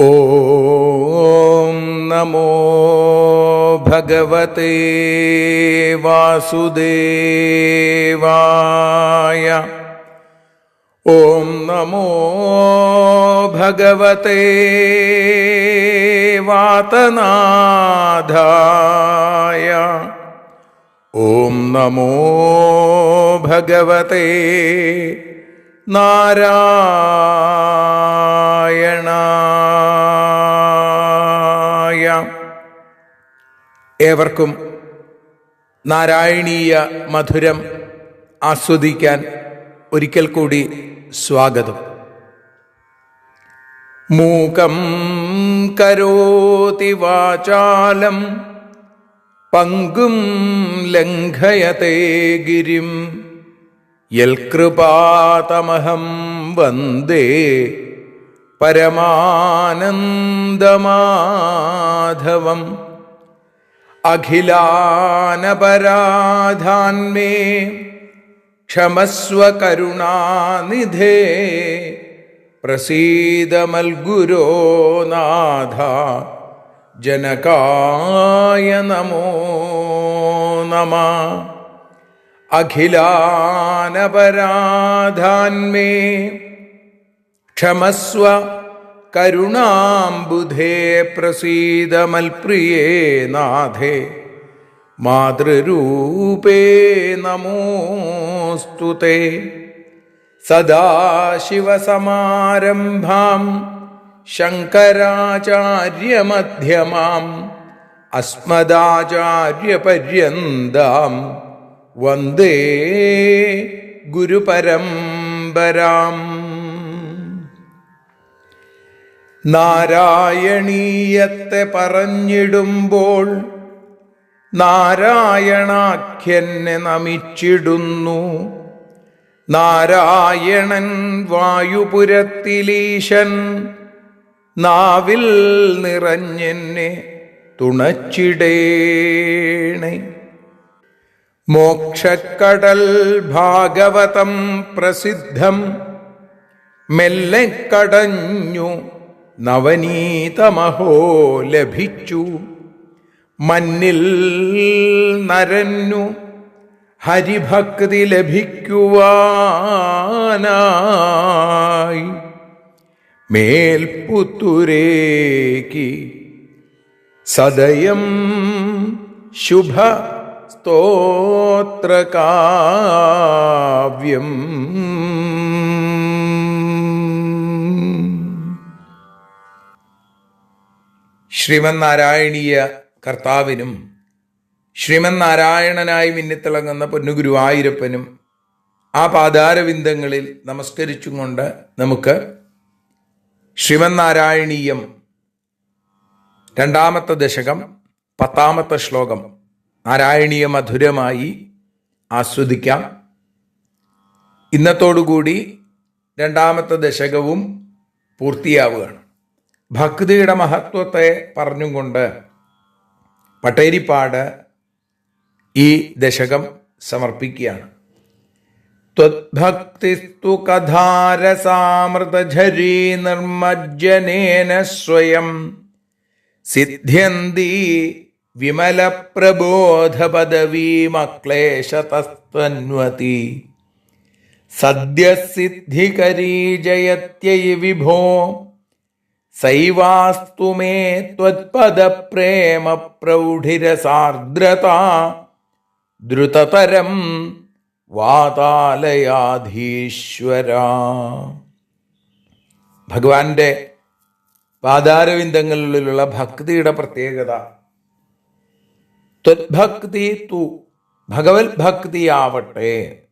ഓം നമോ ഭഗവതേ വാസുദേവായ. ഓം നമോ ഭഗവതേ വാതനാഥായ. ഓം നമോ ഭഗവതേ നാരായണ ഏവർക്കും നാരായണീയ മധുരം ആസ്വദിക്കാൻ ഒരിക്കൽ കൂടി സ്വാഗതം. മൂകം കരോതി വാചാലം പങ്കും ലംഘയത്തെ ഗിരിം. യൽകൃപാതമഹം വന്ദേ പരമാനന്ദമാധവം. അഖിലാനപരാധാന്മേ ക്ഷമസ്വ കരുണാനിധേ പ്രസീതമൽഗുരോ നാഥ ജനകായ നമോ നമ. അഖിലാനപരാധാന്മേ ക്ഷമസ്വ കരുണാംബുധേ പ്രസീതമൽപ്രിയേ നാഥേ മാതൃരൂപേ നമോസ്തു തേ. സദാശിവസമാരംഭാം ശങ്കരാചാര്യമധ്യമാം അസ്മദാചാര്യപര്യന്താം വന്ദേ ഗുരുപരമ്പരാം. നാരായണീയത്തെ പറഞ്ഞിടുമ്പോൾ നാരായണാഖ്യനെ നമിച്ചിടുന്നു. നാരായണൻ വായുപുരത്തിലീശൻ നാവിൽ നിറഞ്ഞെന്നെ തുണച്ചിടേണേ. മോക്ഷക്കടൽ ഭാഗവതം പ്രസിദ്ധം മെല്ലെ കടഞ്ഞു നവനീതമഹോ ലഭിച്ചു. മന്നിൽ നരന്നു ഹരിഭക്തി ലഭിക്കുവാനായി. മേൽപുത്തുരേക്ക് സദയം ശുഭ സ്തോത്രകാവ്യം ശ്രീമന്നാരായണീയ കർത്താവിനും ശ്രീമന്നാരായണനായി മിന്നിത്തിളങ്ങുന്ന പൊന്നുഗുരുവായൂരപ്പനും ആ പാതാരവിന്ദങ്ങളിൽ നമസ്കരിച്ചും കൊണ്ട് നമുക്ക് ശ്രീമന്നാരായണീയം രണ്ടാമത്തെ ദശകം പത്താമത്തെ ശ്ലോകം നാരായണീയ മധുരമായി ആസ്വദിക്കാം. ഇന്നത്തോടുകൂടി രണ്ടാമത്തെ ദശകവും പൂർത്തിയാവുകയാണ്. ഭക്തിയുടെ മഹത്വത്തെ പറഞ്ഞുകൊണ്ട് പട്ടേരിപ്പാട് ഈ ദശകം സമർപ്പിക്കുകയാണ്. ത്വദ്ഭക്തിസ്തു കഥാരസാമൃതരീ നിർമ്മജ്ജനേന സ്വയം സിദ്ധ്യന്തി വിമല വിമലപ്രബോധപദവീമക്ലേശതസ്ത്വന്വതി സദ്യസിദ്ധികരീ ജയത്യൈ വിഭോ സൈവാസ്തു മേ ത്വത്പദപ്രേമ പ്രൗഢിരസാർദ്രത. ദ്രുതതരം വാതാലയാധീശ്വര. ഭഗവാന്റെ പാതാരവിന്ദങ്ങളിലുള്ള ഭക്തിയുടെ പ്രത്യേകത. ത്വത്ഭക്തി തു ഭഗവത് ഭക്തിയാവട്ടെ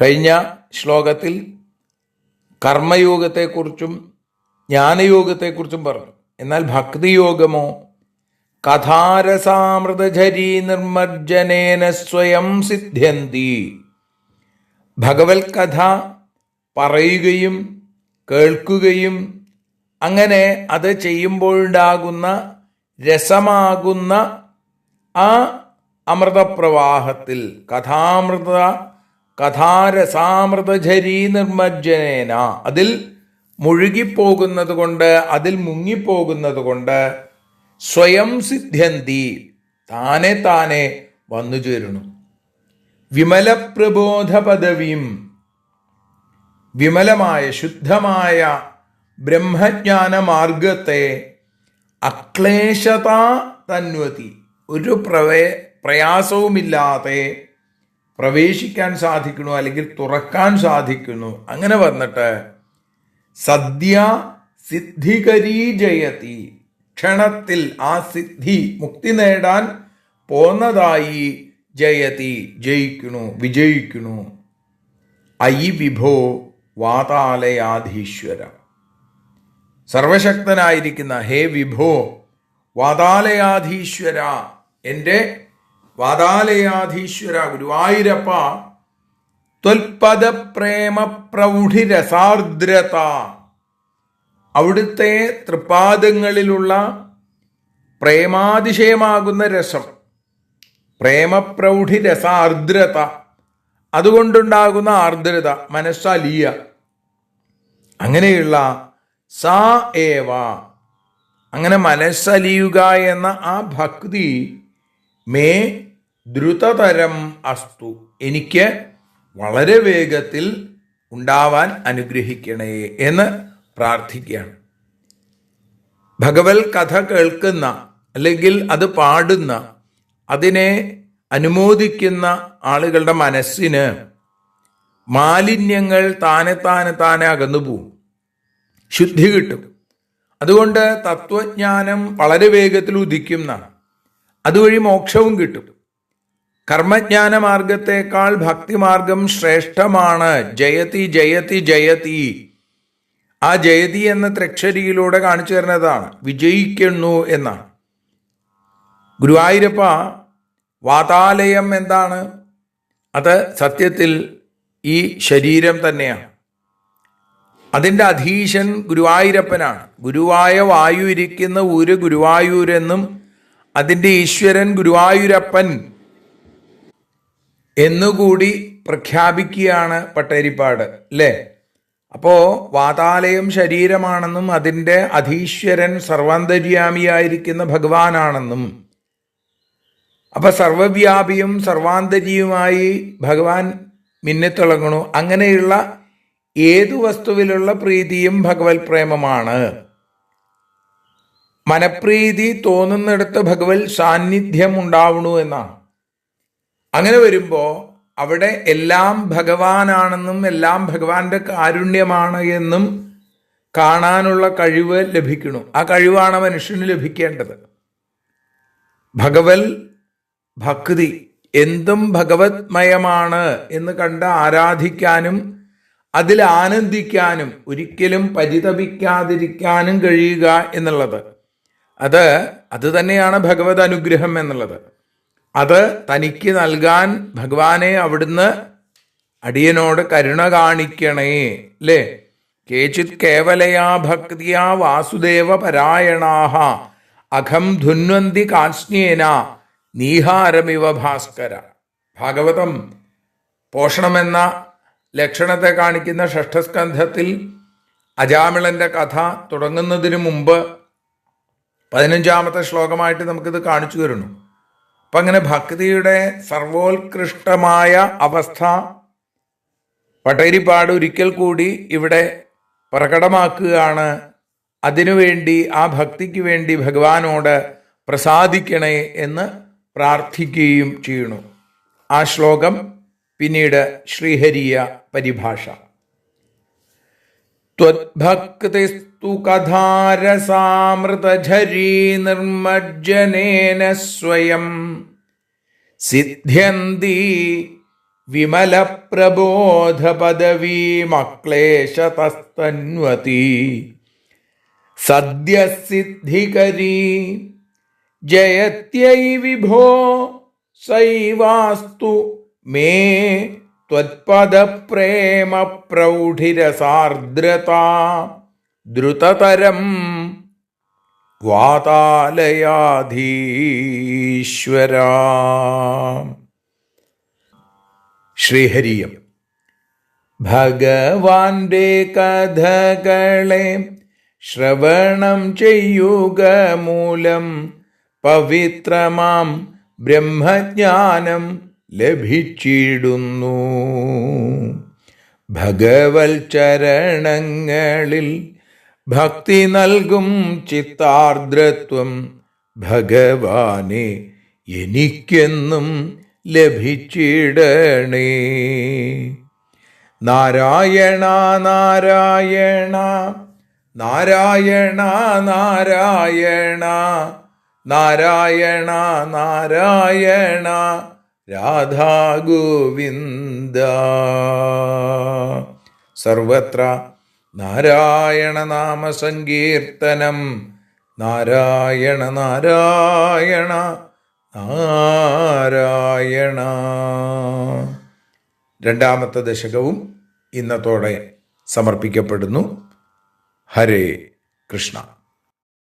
കഴിഞ്ഞ ശ്ലോകത്തിൽ കർമ്മയോഗത്തെക്കുറിച്ചും ജ്ഞാനയോഗത്തെക്കുറിച്ചും പറഞ്ഞു. എന്നാൽ ഭക്തിയോഗമോ? കഥാരസാമൃതധരീ നിർമ്മർജനേന സ്വയം സിദ്ധ്യന്തി. ഭഗവത് കഥ പറയുകയും കേൾക്കുകയും അങ്ങനെ അത് ചെയ്യുമ്പോഴുണ്ടാകുന്ന രസമാകുന്ന ആ അമൃതപ്രവാഹത്തിൽ കഥാമൃത കഥാരസാമൃതധരീ നിർമ്മജ്ജനേന അതിൽ മുഴുകിപ്പോകുന്നത് കൊണ്ട് അതിൽ മുങ്ങിപ്പോകുന്നത് കൊണ്ട് സ്വയം സിദ്ധ്യന്തി താനെ താനെ വന്നു ചേരുന്നു. വിമല പ്രബോധ പദവിയും വിമലമായ ശുദ്ധമായ ബ്രഹ്മജ്ഞാന മാർഗത്തെ അക്ലേശത തന്വതി. ഒരു പ്രവേ പ്രയാസവുമില്ലാതെ പ്രവേശിക്കാൻ സാധിക്കുന്നു അല്ലെങ്കിൽ തുറക്കാൻ സാധിക്കുന്നു. അങ്ങനെ വന്നിട്ട് സദ്യ സിദ്ധികരീ ജയതി. ക്ഷണത്തിൽ ആ സിദ്ധി മുക്തി നേടാൻ പോന്നതായി ജയതി ജയിക്കണു വിജയിക്കണു ഐ വിഭോ വാതാലയാധീശ്വര. സർവശക്തനായിരിക്കുന്ന ഹേ വിഭോ വാതാലയാധീശ്വര. എന്റെ വാതാലയാധീശ്വര ഗുരുവായൂരപ്പ ത്വൽപദ പ്രേമ പ്രൗഢിരസാർദ്രത അവിടുത്തെ തൃപ്പാദങ്ങളിലുള്ള പ്രേമാതിശയമാകുന്ന രസം പ്രേമപ്രൗഢി രസാർദ്രത അതുകൊണ്ടുണ്ടാകുന്ന ആർദ്രത മനസ്സലിയ അങ്ങനെയുള്ള സാ ഏവ അങ്ങനെ മനസ്സലിയുക എന്ന ആ ഭക്തി മേ ദ്രുതതരം അസ്തു. എനിക്ക് വളരെ വേഗത്തിൽ ഉണ്ടാവാൻ അനുഗ്രഹിക്കണേ എന്ന് പ്രാർത്ഥിക്കുകയാണ്. ഭഗവത് കഥ കേൾക്കുന്ന അല്ലെങ്കിൽ അത് പാടുന്ന അതിനെ അനുമോദിക്കുന്ന ആളുകളുടെ മനസ്സിന് മാലിന്യങ്ങൾ താനെ താനെ താനെ അകന്നു പോവും. ശുദ്ധി കിട്ടും. അതുകൊണ്ട് തത്വജ്ഞാനം വളരെ വേഗത്തിൽ ഉദിക്കുന്നതാണ് അതുവഴി മോക്ഷവും കിട്ടും. കർമ്മജ്ഞാന മാർഗത്തെക്കാൾ ഭക്തിമാർഗം ശ്രേഷ്ഠമാണ്. ജയതി ജയതി ജയതി. ആ ജയതി എന്ന ത്രക്ഷരിയിലൂടെ കാണിച്ചു തരുന്നതാണ്. വിജയിക്കുന്നു എന്നാണ്. ഗുരുവായൂരപ്പ വാതാലയം എന്താണ്? അത് സത്യത്തിൽ ഈ ശരീരം തന്നെയാണ്. അതിന്റെ അധീശൻ ഗുരുവായൂരപ്പനാണ്. ഗുരുവായ വായു ഇരിക്കുന്ന ഊര് ഗുരുവായൂരെന്നും അതിന്റെ ഈശ്വരൻ ഗുരുവായൂരപ്പൻ എന്നുകൂടി പ്രഖ്യാപിക്കുകയാണ് പട്ടേരിപ്പാട് അല്ലേ അപ്പോ വാതാലയം ശരീരമാണെന്നും അതിന്റെ അധീശ്വരൻ സർവാന്തര്യാമിയായിരിക്കുന്ന ഭഗവാനാണെന്നും. അപ്പൊ സർവവ്യാപിയും സർവാന്തരിയുമായി ഭഗവാൻ മിന്നിത്തിളങ്ങണു. അങ്ങനെയുള്ള ഏതു വസ്തുവിലുള്ള പ്രീതിയും ഭഗവത് പ്രേമമാണ് മനപ്രീതി തോന്നുന്നിടത്ത് ഭഗവത് സാന്നിധ്യം ഉണ്ടാവണു എന്നാണ്. അങ്ങനെ വരുമ്പോൾ അവിടെ എല്ലാം ഭഗവാനാണെന്നും എല്ലാം ഭഗവാന്റെ കാരുണ്യമാണ് എന്നും കാണാനുള്ള കഴിവ് ലഭിക്കണം. ആ കഴിവാണ് മനുഷ്യന് ലഭിക്കേണ്ടത്. ഭഗവൽ ഭക്തി എന്തും ഭഗവത്മയമാണ് എന്ന് കണ്ട് ആരാധിക്കാനും അതിൽ ആനന്ദിക്കാനും ഒരിക്കലും പരിതപിക്കാതിരിക്കാനും കഴിയുക എന്നുള്ളത്. അത് അത് തന്നെയാണ് ഭഗവത് അനുഗ്രഹം എന്നുള്ളത്. അത് തനിക്ക് നൽകാൻ ഭഗവാനെ അവിടുന്ന് അടിയനോട് കരുണ കാണിക്കണേ അല്ലേ കേചിത് കേവലയാ ഭക്തിയാ വാസുദേവ പരായണാഹ അഖം ധുന്വന്തി കാസ്നേന നീഹാരമിവ ഭാസ്കര. ഭാഗവതം പോഷണമെന്ന ലക്ഷണത്തെ കാണിക്കുന്ന ഷഷ്ഠസ്കന്ധത്തിൽ അജാമിളന്റെ കഥ തുടങ്ങുന്നതിന് മുമ്പ് പതിനഞ്ചാമത്തെ ശ്ലോകമായിട്ട് നമുക്കിത് കാണിച്ചു തരുന്നു. അപ്പം അങ്ങനെ ഭക്തിയുടെ സർവോത്കൃഷ്ടമായ അവസ്ഥ പട്ടേരിപ്പാട് ഒരിക്കൽ കൂടി ഇവിടെ പ്രകടമാക്കുകയാണ്. അതിനുവേണ്ടി ആ ഭക്തിക്ക് വേണ്ടി ഭഗവാനോട് പ്രസാദിക്കണേ എന്ന് പ്രാർത്ഥിക്കുകയും ചെയ്യുന്നു. ആ ശ്ലോകം പിന്നീട് ശ്രീഹരിയ പരിഭാഷ. त्वद्भक्तिस्तु कथारसामृतझरी निर्मज्जनेन स्वयं। सिद्ध्यन्ति विमलप्रबोधपदवीमक्लेशतस्तन्वती सद्यः सिद्धिकरी जयत्यै विभो सैवास्तु मे त्वत्पदप्रेम ദ്രുതതരം വാതാലയാധീശ്വരാ. ശ്രീഹരിയം ഭഗവാന്റെ കഥകളെ ശ്രവണം ചെയ്യുക മൂലം പവിത്രമാം ബ്രഹ്മജ്ഞാനം ലഭിച്ചിടുന്നു. ഭഗവൽ ചരണങ്ങളിൽ ഭക്തി നൽകും ചിത്താർദ്രത്വം ഭഗവാനെ എനിക്കെന്നും ലഭിച്ചിടണേ. നാരായണ നാരായണ നാരായണ നാരായണ നാരായണ നാരായണ രാധാ ഗോവിന്ദ സർവത്ര നാരായണ നാമ സങ്കീർത്തനം നാരായണ നാരായണ നാരായണ. രണ്ടാമത്തെ ദശകവും ഇന്നത്തോടെ സമർപ്പിക്കപ്പെടുന്നു. ഹരേ കൃഷ്ണ.